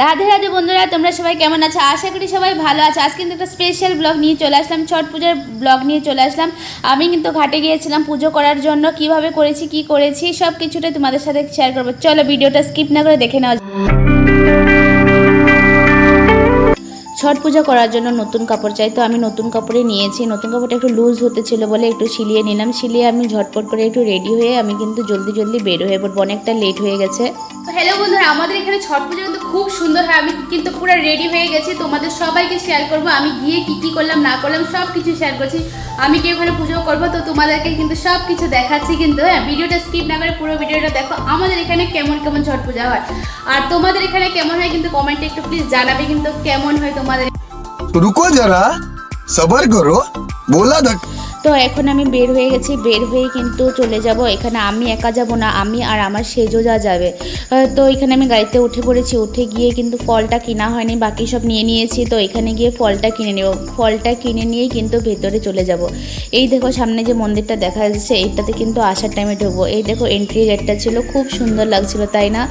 রাধে রাধে বন্ধুরা, তোমরা সবাই কেমন আছো? আশা করি সবাই ভালো আছে। আজ কিন্তু একটা স্পেশাল ব্লগ নিয়ে চলে আসলাম, ছট পূজার ব্লগ নিয়ে চলে আসলাম। আমি কিন্তু ঘাটে গিয়েছিলাম পুজো করার জন্য, কীভাবে করেছি, কি করেছি সব কিছুটাই তোমাদের সাথে শেয়ার করব। চলো ভিডিওটা স্কিপ না করে দেখে নেওয়া। ছট পূজা করার জন্য নতুন কাপড় চাই। তো আমি নতুন কাপড়ে নিয়েছি। নতুন কাপড়টা একটু লুজ হতে ছিল বলে একটু সিলিয়ে নিলাম। সিলিয়ে আমি ঝটপট করে একটু রেডি হয়ে আমি কিন্তু জলদি জলদি বের হয়ে পড়ব। অনেকটা লেট হয়ে গেছে। হ্যালো বন্ধুরা, আমাদের এখানে ছট পুজো কিন্তু খুব সুন্দর হয়। আমি কিন্তু পুরো রেডি হয়ে গেছি। তোমাদের সবাইকে শেয়ার করব। আমি গিয়ে কি কি করলাম, না করলাম সব কিছু শেয়ার করছি। আমি কি ওখানে পুজো করব? তো তোমাদেরকে কিন্তু সব কিছু দেখাচ্ছি কিন্তু। হ্যাঁ ভিডিওটা স্কিপ না করে পুরো ভিডিওটা দেখো। আমাদের এখানে কেমন কেমন ছট পূজা হয়। আর তোমাদের এখানে কেমন হয় কিন্তু কমেন্টে একটু প্লিজ জানাবে কিন্তু কেমন হয় তোমাদের तो रुको जरा सबर करो बोला धक। তো এখন আমি বের হয়ে গেছি, বের হয়ে কিন্তু চলে যাব। এখানে আমি একা যাব না, আমি আর আমার সেজো যা যাবে। তো এখানে আমি গাড়িতে উঠে পড়েছি, উঠে গিয়ে কিন্তু ফলটা কিনা হয়নি, বাকি সব নিয়ে নিয়েছি। তো এখানে গিয়ে ফলটা কিনে নেব, ফলটা কিনে নিয়েই কিন্তু ভেতরে চলে যাব। এই দেখো সামনে যে মন্দিরটা দেখা যাচ্ছে, এইটাতে কিন্তু আসার টাইমে ঢুকবো। এই দেখো এন্ট্রি গেটটা ছিল, খুব সুন্দর লাগছিল, তাই না?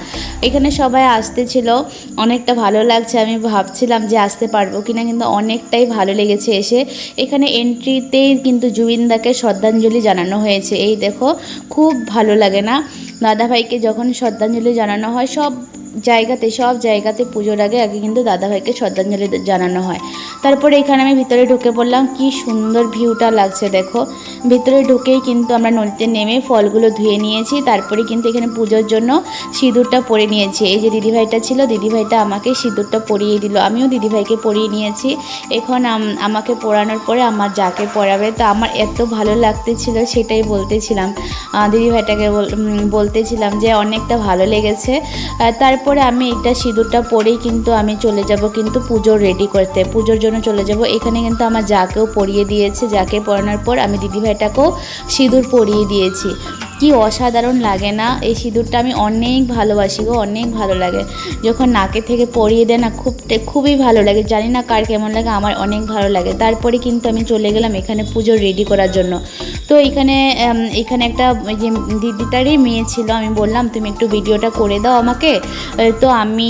এখানে সবাই আসতে ছিল, অনেকটা ভালো লাগছে। আমি ভাবছিলাম যে আসতে পারব কিনা, কিন্তু অনেকটাই ভালো লেগেছে এসে। এখানে এন্ট্রিতেই কিন্তু জুবিনদাকে শ্রদ্ধাঞ্জলি জানানো হয়েছে। এই দেখো, খুব ভালো লাগে না? দাদাভাইকে যখন শ্রদ্ধাঞ্জলি জানানো হয়, সব জায়গাতে সব জায়গাতে পুজোর আগে আগে কিন্তু দাদাভাইকে শ্রদ্ধাঞ্জলি জানানো হয়। তারপরে এখানে আমি ভিতরে ঢুকে পড়লাম কি সুন্দর ভিউটা লাগছে দেখো। ভিতরে ঢুকেই কিন্তু আমরা নদীতে নেমে ফলগুলো ধুয়ে নিয়েছি তারপরে কিন্তু এখানে পুজোর জন্য সিঁদুরটা পরে নিয়েছি। এই যে দিদিভাইটা ছিল দিদিভাইটা আমাকে সিঁদুরটা পরিয়ে দিল। আমিও দিদিভাইকে পরিয়ে নিয়েছি। এখন আমাকে পরানোর পরে আমার যাকে পরাবে তো আমার এত ভালো লাগতেছিল সেটাই বলতেছিলাম। দিদিভাইটাকে বল- বলতেছিলাম যে অনেকটা ভালো লেগেছে। আহ, তারপরে আমি এটা সিঁদুরটা পরেই কিন্তু আমি চলে যাব কিন্তু পুজোর রেডি করতে। পুজোর জন্য চলে যাব। এখানে কিন্তু আমার যাকেও পরিয়ে দিয়েছে। যাকে পরানোর পর আমি দিদিভাইটাকেও সিঁদুর পরিয়ে দিয়েছি। কি অসাধারণ লাগে না? এই সিঁদুরটা আমি অনেক ভালোবাসি গো, অনেক ভালো লাগে। যখন নাকে থেকে পরিয়ে দেয় না, খুব খুবই ভালো লাগে। জানি না কার কেমন লাগে, আমার অনেক ভালো লাগে। তারপরে কিন্তু আমি চলে গেলাম এখানে পুজো রেডি করার জন্য। তো এখানে এখানে একটা যে দিদিটারই মেয়ে ছিল, আমি বললাম, তুমি একটু ভিডিওটা করে দাও আমাকে। তো আমি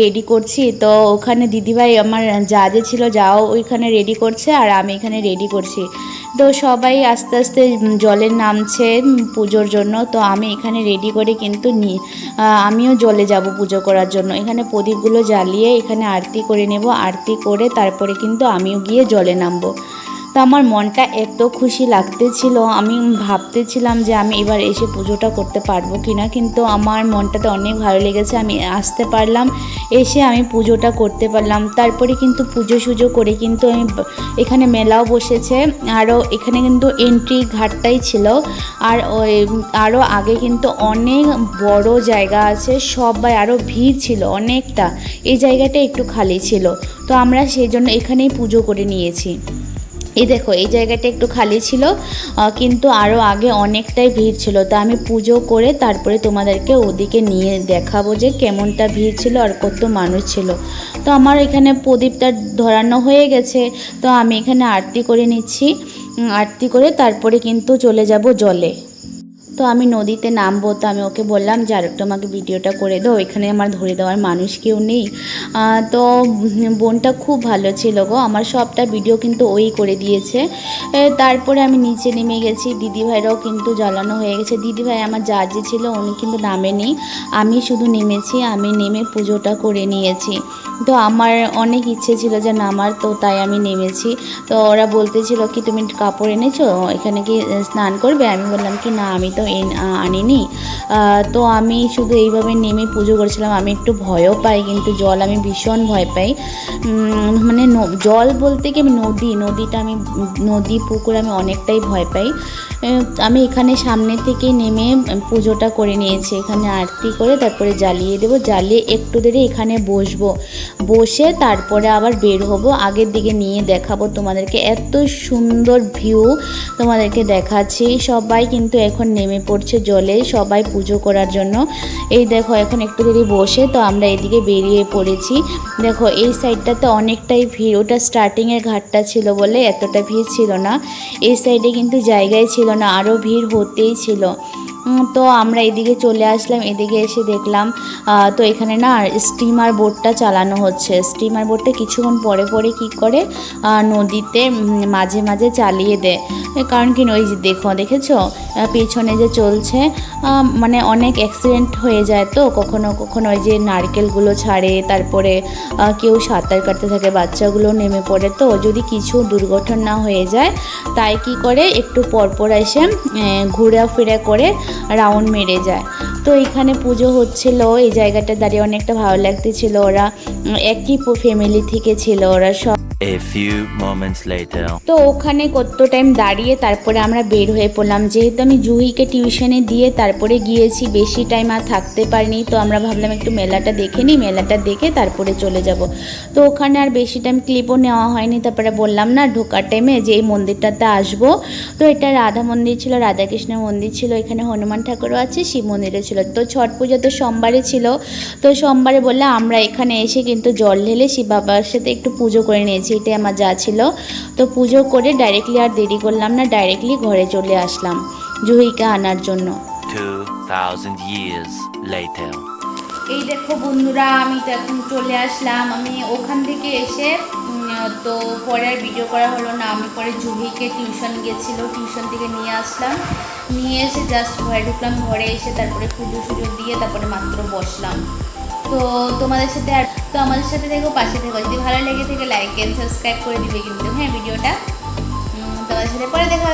রেডি করছি। তো ওখানে দিদিভাই আমার যা যে ছিল যাও ওইখানে রেডি করছে, আর আমি এখানে রেডি করছি। তো সবাই আস্তে আস্তে জলে নামছে পুজোর জন্য। তো আমি এখানে রেডি করে কিন্তু নি আমিও জলে যাব পুজো করার জন্য। এখানে প্রদীপগুলো জ্বালিয়ে এখানে আরতি করে নেব। আরতি করে তারপরে কিন্তু আমিও গিয়ে জলে নামবো। তো আমার মনটা এত খুশি লাগতেছিল, আমি ভাবতেছিলাম যে আমি এবার এসে পুজোটা করতে পারব কি না কিন্তু আমার মনটাতে অনেক ভালো লেগেছে, আমি আসতে পারলাম, এসে আমি পুজোটা করতে পারলাম, তারপরে কিন্তু পুজো সুজো করে কিন্তু আমি এখানে মেলাও বসেছে, আরও এখানে কিন্তু এন্ট্রি ঘাটটাই ছিল, আর ওই আরও আগে কিন্তু অনেক বড় জায়গা আছে, সবাই আরও ভিড় ছিল অনেকটা, এই জায়গাটা একটু খালি ছিল, তো আমরা সেই জন্য এখানেই পুজো করে নিয়েছি। এই দেখো, এই জায়গাটা একটু খালি ছিল কিন্তু আরও আগে অনেকটাই ভিড় ছিল। তা আমি পুজো করে তারপরে তোমাদেরকে ওদিকে নিয়ে দেখাবো যে কেমনটা ভিড় ছিল আর কত মানুষ ছিল। তো আমার এখানে প্রদীপটা ধরানো হয়ে গেছে, তো আমি এখানে আরতি করে নিচ্ছি। আরতি করে তারপরে কিন্তু চলে যাব জলে। তো আমি নদীতে নামবো, তো আমি ওকে বললাম যে আর আমাকে ভিডিওটা করে দাও, এখানে আমার ধরে দেওয়ার মানুষ কেউ নেই। তো বোনটা খুব ভালো ছিল গো, আমার সবটা ভিডিও কিন্তু ওই করে দিয়েছে। তারপরে আমি নিচে নেমে গেছি দিদিভাইরাও কিন্তু জ্বালানো হয়ে গেছে। দিদিভাই আমার যা যে ছিল, উনি কিন্তু নামেনি। আমি শুধু নেমেছি, আমি নেমে পুজোটা করে নিয়েছি। তো আমার অনেক ইচ্ছে ছিল যে নামার তো তাই আমি নেমেছি। তো ওরা বলতেছিল কি, তুমি কাপড় এনেছো? এখানে কি স্নান করবে? আমি বললাম কি, না, আমি তো আনিনি। তো আমি শুধু এইভাবে নেমে পুজো করেছিলাম। আমি একটু ভয়ও পাই, কিন্তু জল আমি ভীষণ ভয় পাই। মানে জল বলতে কি আমি নদী, নদীটা আমি, নদী, পুকুর আমি অনেকটাই ভয় পাই। আমি এখানে সামনে থেকে নেমে পুজোটা করে নিয়েছি। এখানে আরতি করে তারপরে জ্বালিয়ে দেবো। জ্বালিয়ে একটু দেরি এখানে বসবো। বসে তারপরে আবার বের হব। আগের দিকে নিয়ে দেখাবো তোমাদেরকে। এত সুন্দর ভিউ তোমাদেরকে দেখাচ্ছি। সবাই কিন্তু এখন নেমে পড়ছে জলে, সবাই পুজো করার জন্য। এই দেখো, এখন একটু দেরি বসে তো আমরা এদিকে বেরিয়ে পড়েছি। দেখো, এই সাইডটাতে অনেকটাই ভিড়। ওটা স্টার্টিংয়ের ঘাটটা ছিল বলে এতটা ভিড় ছিল না। এই সাইডে কিন্তু জায়গায় ছিল না আরও ভিড় হতেই ছিল। তো আমরা এদিকে চলে আসলাম, এদিকে এসে দেখলাম তো এখানে না স্টিমার বোটটা চালানো হচ্ছে। স্টিমার বোটটা কিছুক্ষণ পরে পরে কি করে? নদীতে মাঝে মাঝে চালিয়ে দেয়। কারণ কি ওই যে দেখো, দেখেছ? পেছনে যে চলছে মানে অনেক অ্যাক্সিডেন্ট হয়ে যায় তো, কখনো কখনো ওই যে নারকেলগুলো ছাড়ে, তারপরে কেউ সাঁতার কাটতে থাকে, বাচ্চাগুলো নেমে পড়ে তো, যদি কিছু দুর্ঘটনা হয়ে যায়, তাই কি করে? একটু পরপর এসে ঘোরাফেরা করে রাউন্ড মেরে যায়। তো এখানে পুজো হচ্ছিল, এই জায়গাটা দাঁড়িয়ে অনেকটা ভালো লাগতেছিল। ওরা একই ফ্যামিলি থেকে ছিল, ওরা সব A few moments later. তো ওখানে কত টাইম দাঁড়িয়ে তারপরে আমরা বের হয়ে পড়লাম। যেহেতু আমি জুহিকে টিউশনে দিয়ে তারপরে গিয়েছি, বেশি টাইম আর থাকতে পারিনি, তো আমরা ভাবলাম একটু মেলাটা দেখে নিই, মেলাটা দেখে তারপরে চলে যাব। তো ওখানে আর বেশি টাইম ক্লিপও নেওয়া হয়নি, তারপরে বললাম না, ঢোকার টাইমে যে এই মন্দিরটাতে আসব। তো এটা রাধা মন্দির ছিল, রাধাকৃষ্ণ মন্দির ছিল, এখানে হনুমান ঠাকুরও আছে, শিব মন্দিরও ছিল। তো ছট পুজো তো সোমবারে ছিল, তো সোমবারে বললে আমরা এখানে এসে কিন্তু জল ঢেলে শিব বাবার সাথে একটু পুজো করে নিয়েছি। এটাই আমার যা ছিল। তো পুজো করে ডাইরেক্টলি আর দেরি করলাম না ডাইরেক্টলি ঘরে চলে আসলাম জুহিকে আনার জন্য। 2,000 years later. এই দেখো বন্ধুরা আমি তো এখন চলে আসলাম। আমি ওখান থেকে এসে তো পরে আর ভিডিও করা হলো না। আমি পরে জুহিকে টিউশন গেছিল টিউশন থেকে নিয়ে আসলাম। নিয়ে এসে জাস্ট ঘরে ঢুকলাম ঘরে এসে তারপরে পুজো সুজো দিয়ে তারপরে মাত্র বসলাম। তো তোমাদের সাথে আর তো আমাদের সাথে দেখো পাশে থেকো যদি ভালো লেগে থাকে লাইক অ্যান্ড সাবস্ক্রাইব করে দিবে কিন্তু হ্যাঁ ভিডিওটা তোমাদের সাথে পরে দেখা।